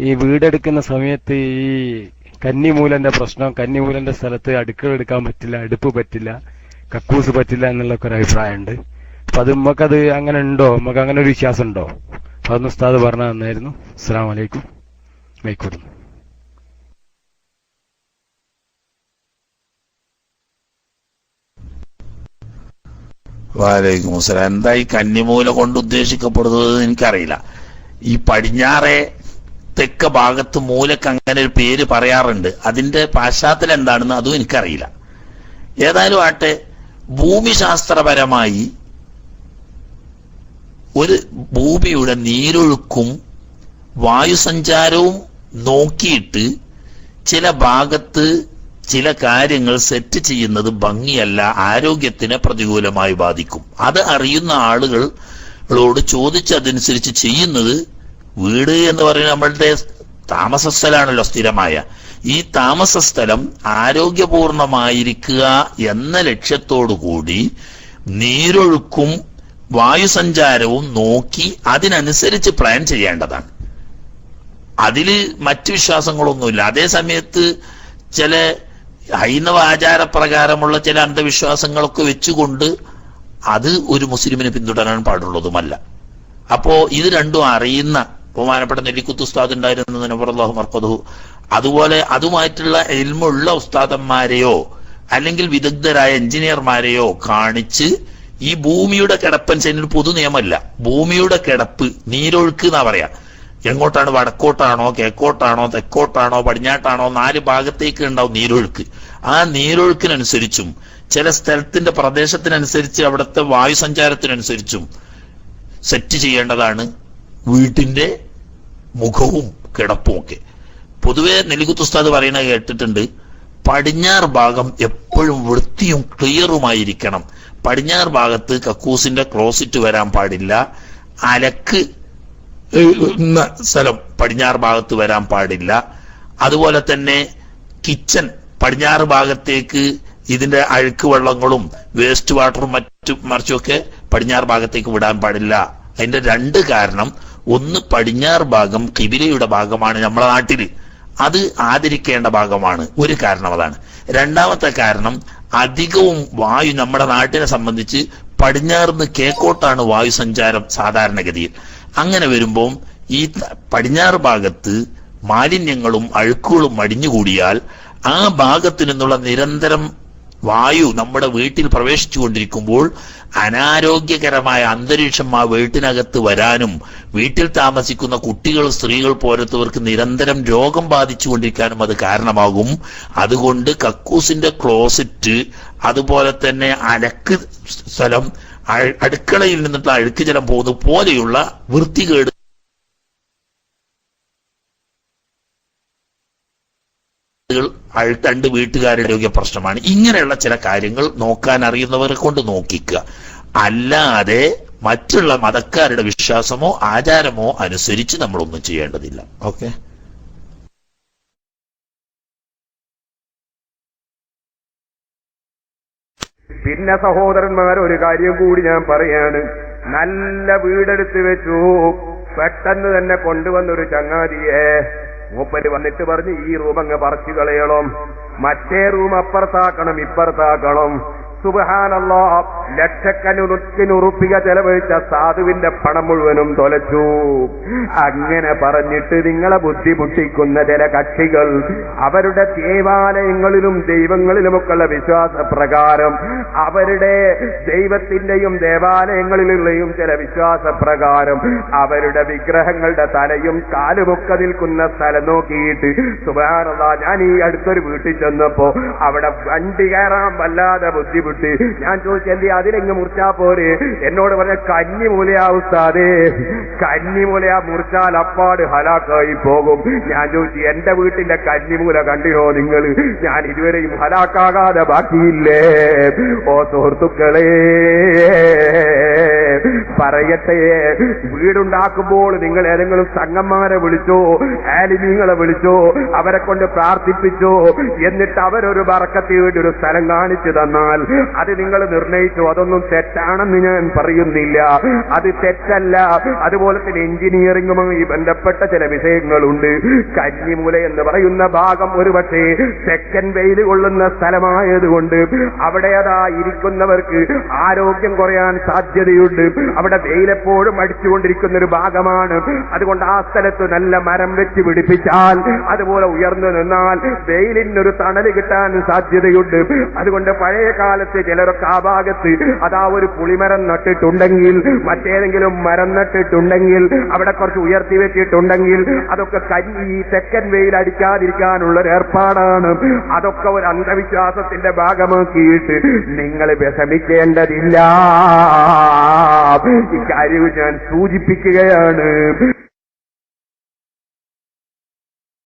ഈ വീടെടുക്കുന്ന സമയത്ത് ഈ കന്നിമൂലന്റെ പ്രശ്നം കന്നിമൂലന്റെ സ്ഥലത്ത് അടുക്കള എടുക്കാൻ പറ്റില്ല അടുപ്പ് പറ്റില്ല കക്കൂസ് പറ്റില്ല എന്നുള്ള ഒരു അഭിപ്രായമുണ്ട്. അപ്പൊ അത് നമുക്കത് അങ്ങനെ ഉണ്ടോ? നമുക്ക് അങ്ങനെ ഒരു വിശ്വാസം ഉണ്ടോ അപ്പൊ അതൊന്ന് ഉസ്താദ് പറഞ്ഞു തന്നായിരുന്നു. അസ്സാം വലൈക്കും മൈക്കൂടുന്നു വാലൈക്കും അസ്സലാം എന്താ ഈ കന്നിമൂല കൊണ്ട് ഉദ്ദേശിക്കപ്പെടുന്നത് എനിക്കറിയില്ല. ഈ പടിഞ്ഞാറെ തെക്ക ഭാഗത്ത് മൂലക്ക് അങ്ങനെ ഒരു പേര് പറയാറുണ്ട്. അതിന്റെ പാശ്ചാത്തലം എന്താണെന്ന് അതും എനിക്കറിയില്ല. ഏതായാലും ആട്ടെ ഭൂമിശാസ്ത്രപരമായി ഒരു ഭൂമിയുടെ നീരൊഴുക്കും വായുസഞ്ചാരവും നോക്കിയിട്ട് ചില ഭാഗത്ത് ചില കാര്യങ്ങൾ സെറ്റ് ചെയ്യുന്നത് ഭംഗിയല്ല ആരോഗ്യത്തിനെ പ്രതികൂലമായി ബാധിക്കും. അത് അറിയുന്ന ആളുകളോട് ചോദിച്ചതനുസരിച്ച് ചെയ്യുന്നത് വീട് എന്ന് പറയുന്നത് നമ്മളുടെ താമസ സ്ഥലമാണല്ലോ സ്ഥിരമായ. ഈ താമസ സ്ഥലം ആരോഗ്യപൂർണമായിരിക്കുക എന്ന ലക്ഷ്യത്തോടു കൂടി നീരൊഴുക്കും വായുസഞ്ചാരവും നോക്കി അതിനനുസരിച്ച് പ്ലാൻ ചെയ്യേണ്ടതാണ്. അതിൽ മറ്റു വിശ്വാസങ്ങളൊന്നുമില്ല. അതേ സമയത്ത് ചില ഹൈന്ദവ ആചാരപ്രകാരമുള്ള ചില അന്ധവിശ്വാസങ്ങളൊക്കെ വെച്ചുകൊണ്ട് അത് ഒരു മുസ്ലിമിനെ പിന്തുടരാൻ പാടുള്ളതുമല്ല. അപ്പോ ഇത് രണ്ടും അറിയുന്ന ബഹുമാനപ്പെട്ട നെല്ലിക്കുത്ത് ഉസ്താദ് ഉണ്ടായിരുന്നു നബറല്ലാഹു മർക്കതു അതുപോലെ അതുമായിട്ടുള്ള എൽമുള്ള ഉസ്താദന്മാരെയോ അല്ലെങ്കിൽ വിദഗ്ധരായ എഞ്ചിനീയർമാരെയോ കാണിച്ച് ഈ ഭൂമിയുടെ കിടപ്പനുസരിച്ച് ഒരു പൊതു നിയമമല്ല. ഭൂമിയുടെ കിടപ്പ് നീരൊഴുക്ക് എന്നാ പറയാ. എങ്ങോട്ടാണ്? വടക്കോട്ടാണോ? കിഴക്കോട്ടാണോ? തെക്കോട്ടാണോ? പടിഞ്ഞാട്ടാണോ? നാല് ഭാഗത്തേക്ക് ഉണ്ടാവും നീരൊഴുക്ക്. ആ നീരൊഴുക്കിനനുസരിച്ചും ചില സ്ഥലത്തിന്റെ പ്രദേശത്തിനനുസരിച്ച് അവിടുത്തെ വായുസഞ്ചാരത്തിനനുസരിച്ചും സെറ്റ് ചെയ്യേണ്ടതാണ് വീട്ടിന്റെ മുഖവും കിടപ്പുമൊക്കെ പൊതുവെ നെലികുത്തുസ്താദ് ഉസ്താദ് പറയുന്നത് കേട്ടിട്ടുണ്ട് പടിഞ്ഞാറ് ഭാഗം എപ്പോഴും വൃത്തിയും ക്ലിയറുമായിരിക്കണം. പടിഞ്ഞാറ് ഭാഗത്ത് കക്കൂസിന്റെ ക്ലോസിറ്റ് വരാൻ പാടില്ല അലക്ക് സ്ഥലം പടിഞ്ഞാറ് ഭാഗത്ത് വരാൻ പാടില്ല. അതുപോലെ തന്നെ കിച്ചൺ പടിഞ്ഞാറ് ഭാഗത്തേക്ക് ഇതിന്റെ അഴുക്ക് വെള്ളങ്ങളും വേസ്റ്റ് വാട്ടറും മറ്റും മറിച്ചുമൊക്കെ പടിഞ്ഞാറ് ഭാഗത്തേക്ക് വിടാൻ പാടില്ല. അതിന്റെ രണ്ട് കാരണം ഒന്ന് പടിഞ്ഞാർ ഭാഗം കിബിലയുടെ ഭാഗമാണ് നമ്മുടെ നാട്ടിൽ അത് ആദരിക്കേണ്ട ഭാഗമാണ്. ഒരു കാരണം അതാണ്. രണ്ടാമത്തെ കാരണം അധികവും വായു നമ്മുടെ നാട്ടിനെ സംബന്ധിച്ച് പടിഞ്ഞാറിന്ന് കേക്കോട്ടാണ് വായു സഞ്ചാരം സാധാരണഗതിയിൽ. അങ്ങനെ വരുമ്പോൾ ഈ പടിഞ്ഞാർ ഭാഗത്ത് മാലിന്യങ്ങളും അഴുക്കുകളും അടിഞ്ഞുകൂടിയാൽ ആ ഭാഗത്തു നിന്നുള്ള നിരന്തരം വായു നമ്മുടെ വീട്ടിൽ പ്രവേശിച്ചുകൊണ്ടിരിക്കുമ്പോൾ അനാരോഗ്യകരമായ അന്തരീക്ഷം ആ വീട്ടിനകത്ത് വരാനും വീട്ടിൽ താമസിക്കുന്ന കുട്ടികൾ സ്ത്രീകൾ പോലത്തവർക്ക് നിരന്തരം രോഗം ബാധിച്ചുകൊണ്ടിരിക്കാനും അത് കാരണമാകും. അതുകൊണ്ട് കക്കൂസിന്റെ ക്ലോസറ്റ് അതുപോലെ തന്നെ അലക്ക് സ്ഥലം അടുക്കളയിൽ നിന്നിട്ട് അഴുക്ക് ജലം പോകുന്നത് പോലെയുള്ള വൃത്തികേട് അഴുത്തണ്ട് വീട്ടുകാരുടെ ഒക്കെ പ്രശ്നമാണ്. ഇങ്ങനെയുള്ള ചില കാര്യങ്ങൾ നോക്കാൻ അറിയുന്നവരെ കൊണ്ട് നോക്കിക്കുക. അല്ലാതെ മറ്റുള്ള മതക്കാരുടെ വിശ്വാസമോ ആചാരമോ അനുസരിച്ച് നമ്മളൊന്നും ചെയ്യേണ്ടതില്ല. ഓക്കെ. പിന്നെ സഹോദരന്മാർ ഒരു കാര്യം കൂടി ഞാൻ പറയാണ്. നല്ല വീടെടുത്ത് വെച്ചു. പെട്ടെന്ന് തന്നെ കൊണ്ടുവന്നൊരു ചങ്ങാതിയെ. മൂപ്പര് വന്നിട്ട് പറഞ്ഞു ഈ റൂമങ്ങ് പറിച്ചു കളയണം. മറ്റേ റൂം അപ്പുറത്താക്കണം ഇപ്പുറത്താക്കണം. സുബഹാനല്ലോ ലക്ഷക്കണക്കിനുറുപ്പിക ചെലവഴിച്ച സാധുവിന്റെ പണം മുഴുവനും തൊലച്ചു. അങ്ങനെ പറഞ്ഞിട്ട് നിങ്ങളെ ബുദ്ധിമുട്ടിക്കുന്ന ചില കക്ഷികൾ അവരുടെ ദേവാലയങ്ങളിലും ദൈവങ്ങളിലുമൊക്കെയുള്ള വിശ്വാസ പ്രകാരം അവരുടെ ദൈവത്തിന്റെയും ദേവാലയങ്ങളിലുള്ളയും ചില വിശ്വാസ പ്രകാരം അവരുടെ വിഗ്രഹങ്ങളുടെ തലയും കാലുമൊക്കെ നിൽക്കുന്ന സ്ഥലം നോക്കിയിട്ട് സുബാനല്ല ഞാൻ ഈ അടുത്തൊരു വീട്ടിൽ ചെന്നപ്പോ അവിടെ വണ്ടി കയറാൻ വല്ലാതെ ബുദ്ധിമുട്ടി. ഞാൻ ചോദിച്ചെന്തേ അതിലെങ്ങ് മുറിച്ചാ പോരെ. എന്നോട് പറഞ്ഞ കന്നിമൂലയാ ഉസ്താദേ. കന്നിമൂലയാ മുറിച്ചാൽ അപ്പാട് ഹലാക്കായി പോകും. ഞാൻ ചോദിച്ചു എന്റെ വീട്ടിന്റെ കന്നിമൂല കണ്ടിരോ നിങ്ങൾ ഞാൻ ഇതുവരെയും ഹലാക്കാകാതെ ബാക്കിയില്ലേ? ഓ സുഹൃത്തുക്കളെ. പറയട്ടെ. വീടുണ്ടാക്കുമ്പോൾ നിങ്ങൾ ഏതെങ്കിലും സംഘന്മാരെ വിളിച്ചോ ആലിമീങ്ങളെ വിളിച്ചോ അവരെ കൊണ്ട് പ്രാർത്ഥിപ്പിച്ചോ എന്നിട്ട് അവരൊരു വറക്കത്തി വേണ്ടി ഒരു സ്ഥലം കാണിച്ചു തന്നാൽ അത് നിങ്ങൾ നിർണയിച്ചു? അതൊന്നും തെറ്റാണെന്ന് ഞാൻ പറയുന്നില്ല. അത് തെറ്റല്ല. അതുപോലെ തന്നെ എഞ്ചിനീയറിംഗുമായി ബന്ധപ്പെട്ട ചില വിഷയങ്ങളുണ്ട്. കന്നിമൂല എന്ന് പറയുന്ന ഭാഗം ഒരുപക്ഷെ തെക്കൻ വെയിൽ കൊള്ളുന്ന സ്ഥലമായതുകൊണ്ട് അവിടെ അതാ ഇരിക്കുന്നവർക്ക് ആരോഗ്യം കുറയാൻ സാധ്യതയുണ്ട്. അവിടെ വെയിലെപ്പോഴും അടിച്ചുകൊണ്ടിരിക്കുന്ന ഒരു ഭാഗമാണ്. അതുകൊണ്ട് ആ സ്ഥലത്ത് നല്ല മരം വെച്ച് പിടിപ്പിച്ചാൽ അതുപോലെ ഉയർന്നു നിന്നാൽ വെയിലിനൊരു തണൽ കിട്ടാൻ സാധ്യതയുണ്ട്. അതുകൊണ്ട് പഴയ കാലത്ത് ചിലരൊക്കെ ആ ഭാഗത്ത് അതാ ഒരു പുളിമരം നട്ടിട്ടുണ്ടെങ്കിൽ മറ്റേതെങ്കിലും മരം നട്ടിട്ടുണ്ടെങ്കിൽ അവിടെ കുറച്ച് ഉയർത്തി വെച്ചിട്ടുണ്ടെങ്കിൽ അതൊക്കെ കഞ്ഞി തെക്കൻ വെയിൽ അടിക്കാതിരിക്കാനുള്ള ഒരു ഏർപ്പാടാണ്. അതൊക്കെ ഒരു അന്ധവിശ്വാസത്തിന്റെ ഭാഗമാക്കിയിട്ട് നിങ്ങൾ വിഷമിക്കേണ്ടതില്ല. ഇക്കാര്യം ഞാൻ സൂചിപ്പിക്കുകയാണ്.